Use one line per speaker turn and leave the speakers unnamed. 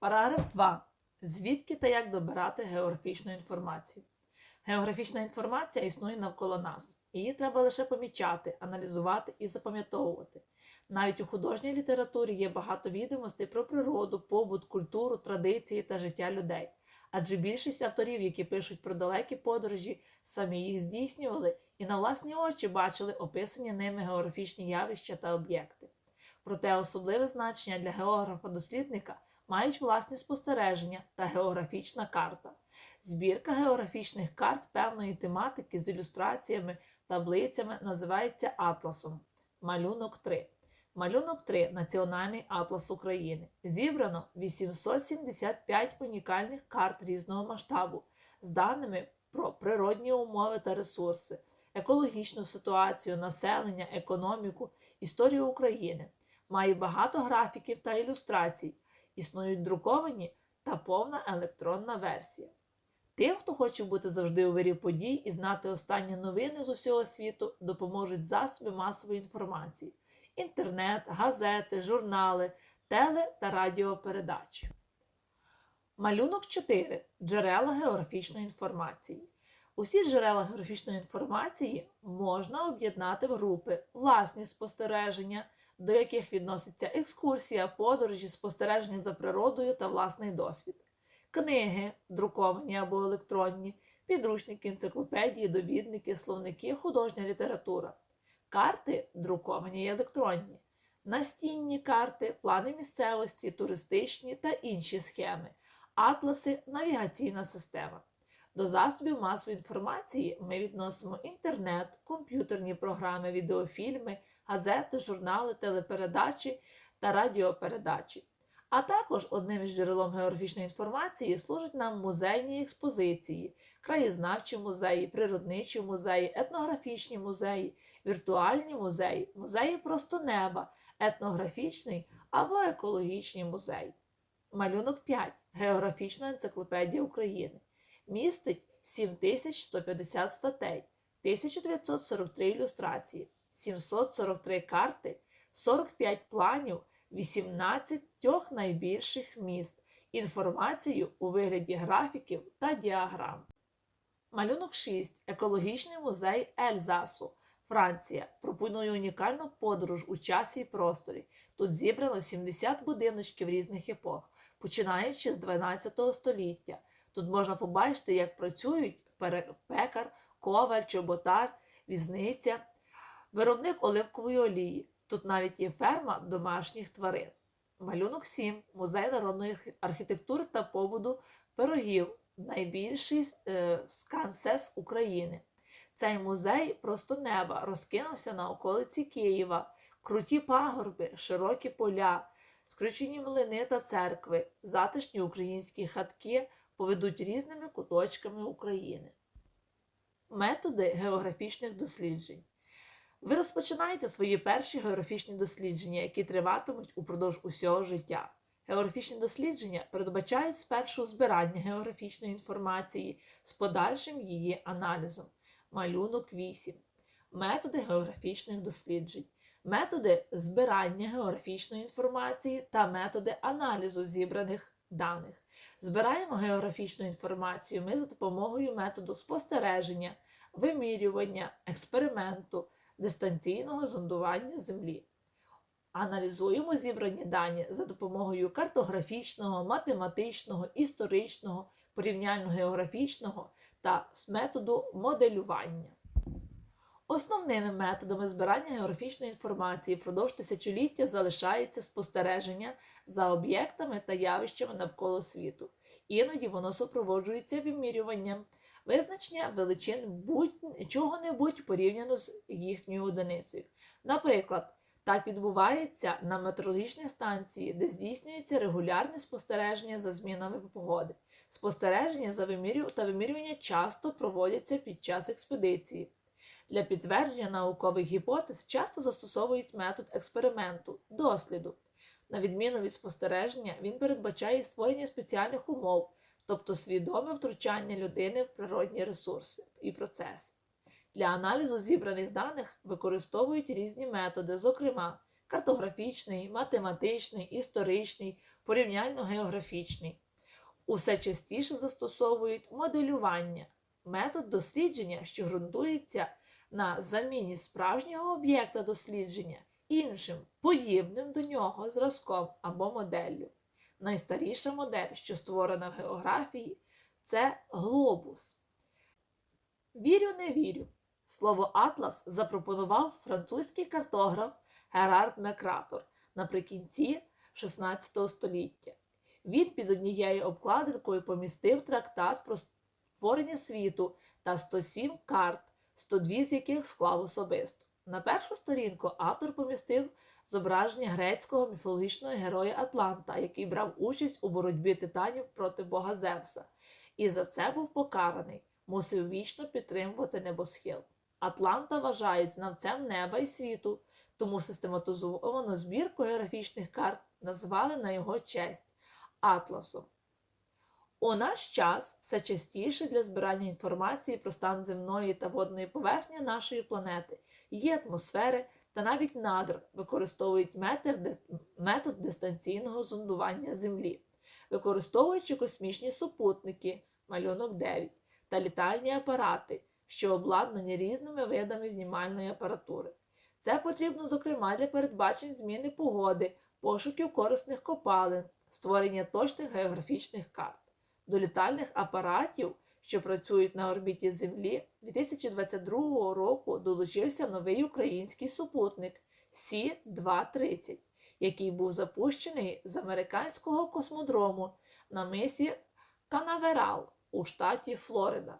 Параграф 2. Звідки та як добирати географічну інформацію? Географічна інформація існує навколо нас. Її треба лише помічати, аналізувати і запам'ятовувати. Навіть у художній літературі є багато відомостей про природу, побут, культуру, традиції та життя людей. Адже більшість авторів, які пишуть про далекі подорожі, самі їх здійснювали і на власні очі бачили описані ними географічні явища та об'єкти. Проте особливе значення для географа-дослідника мають власні спостереження та географічна карта. Збірка географічних карт певної тематики з ілюстраціями, таблицями називається Атласом. Малюнок 3. Малюнок 3 Національний атлас України. Зібрано 875 унікальних карт різного масштабу з даними про природні умови та ресурси, екологічну ситуацію, населення, економіку, історію України. Має багато графіків та ілюстрацій. Існують друковані та повна електронна версія. Тим, хто хоче бути завжди у вирі подій і знати останні новини з усього світу, допоможуть засоби масової інформації: інтернет, газети, журнали, теле та радіопередачі. Малюнок 4. Джерела географічної інформації. Усі джерела географічної інформації можна об'єднати в групи власні спостереження, до яких відноситься екскурсія, подорожі, спостереження за природою та власний досвід. Книги, друковані або електронні, підручники, енциклопедії, довідники, словники, художня література, карти друковані і електронні, настінні карти, плани місцевості, туристичні та інші схеми, атласи, навігаційна система. До засобів масової інформації ми відносимо інтернет, комп'ютерні програми, відеофільми, газети, журнали, телепередачі та радіопередачі. А також одним із джерелом географічної інформації служать нам музейні експозиції, краєзнавчі музеї, природничі музеї, етнографічні музеї, віртуальні музеї, музеї просто неба, етнографічний або екологічний музей. Малюнок 5. Географічна енциклопедія України. Містить 7150 статей, 1943 ілюстрації, 743 карти, 45 планів. 18 найбільших міст, інформацію у вигляді графіків та діаграм. Малюнок 6. Екологічний музей Ельзасу. Франція пропонує унікальну подорож у часі і просторі. Тут зібрано 70 будиночків різних епох, починаючи з 12 століття. Тут можна побачити, як працюють пекар, коваль, чоботар, візниця, виробник оливкової олії. Тут навіть є ферма домашніх тварин. Малюнок 7. Музей народної архітектури та побуду пирогів. Найбільший е, скансес України. Цей музей просто неба розкинувся на околиці Києва, круті пагорби, широкі поля, скручені млини та церкви, затишні українські хатки поведуть різними куточками України. Методи географічних досліджень. Ви розпочинаєте свої перші географічні дослідження, які триватимуть упродовж усього життя. Географічні дослідження передбачають спершу збирання географічної інформації з подальшим її аналізом. Малюнок 8. Методи географічних досліджень. Методи збирання географічної інформації та методи аналізу зібраних даних. Збираємо географічну інформацію ми за допомогою методу спостереження, вимірювання, експерименту дистанційного зондування Землі. Аналізуємо зібрані дані за допомогою картографічного, математичного, історичного, порівняльно-географічного та методу моделювання. Основними методами збирання географічної інформації впродовж тисячоліття залишається спостереження за об'єктами та явищами навколо світу. Іноді воно супроводжується вимірюванням визначення величин будь-чого-небудь порівняно з їхньою одиницею. Наприклад, так відбувається на метеорологічній станції, де здійснюється регулярне спостереження за змінами погоди. Спостереження за вимірю... та вимірювання часто проводяться під час експедиції. Для підтвердження наукових гіпотез часто застосовують метод експерименту, досліду. На відміну від спостереження, він передбачає створення спеціальних умов, тобто свідоме втручання людини в природні ресурси і процеси. Для аналізу зібраних даних використовують різні методи, зокрема, картографічний, математичний, історичний, порівняльно-географічний. Усе частіше застосовують моделювання, метод дослідження, що ґрунтується на заміні справжнього об'єкта дослідження іншим, подібним до нього зразком або моделлю. Найстаріша модель, що створена в географії, це глобус. Вірю, не вірю. Слово атлас запропонував французький картограф Герард Мекратор наприкінці 16 століття. Він під однією обкладинкою помістив трактат про створення світу та 107 карт, 102 з яких склав особисто. На першу сторінку автор помістив зображення грецького міфологічного героя Атланта, який брав участь у боротьбі титанів проти бога Зевса, і за це був покараний, мусив вічно підтримувати небосхил. Атланта вважають знавцем неба і світу, тому систематизовану збірку географічних карт назвали на його честь Атласом. У наш час все частіше для збирання інформації про стан земної та водної поверхні нашої планети, її атмосфери та навіть надр використовують метод дистанційного зондування Землі, використовуючи космічні супутники, малюнок 9, та літальні апарати, що обладнані різними видами знімальної апаратури. Це потрібно, зокрема, для передбачень зміни погоди, пошуків корисних копалин, створення точних географічних карт. До літальних апаратів, що працюють на орбіті Землі, 2022 року долучився новий український супутник Сі-230, який був запущений з американського космодрому на мисі Канаверал у штаті Флорида.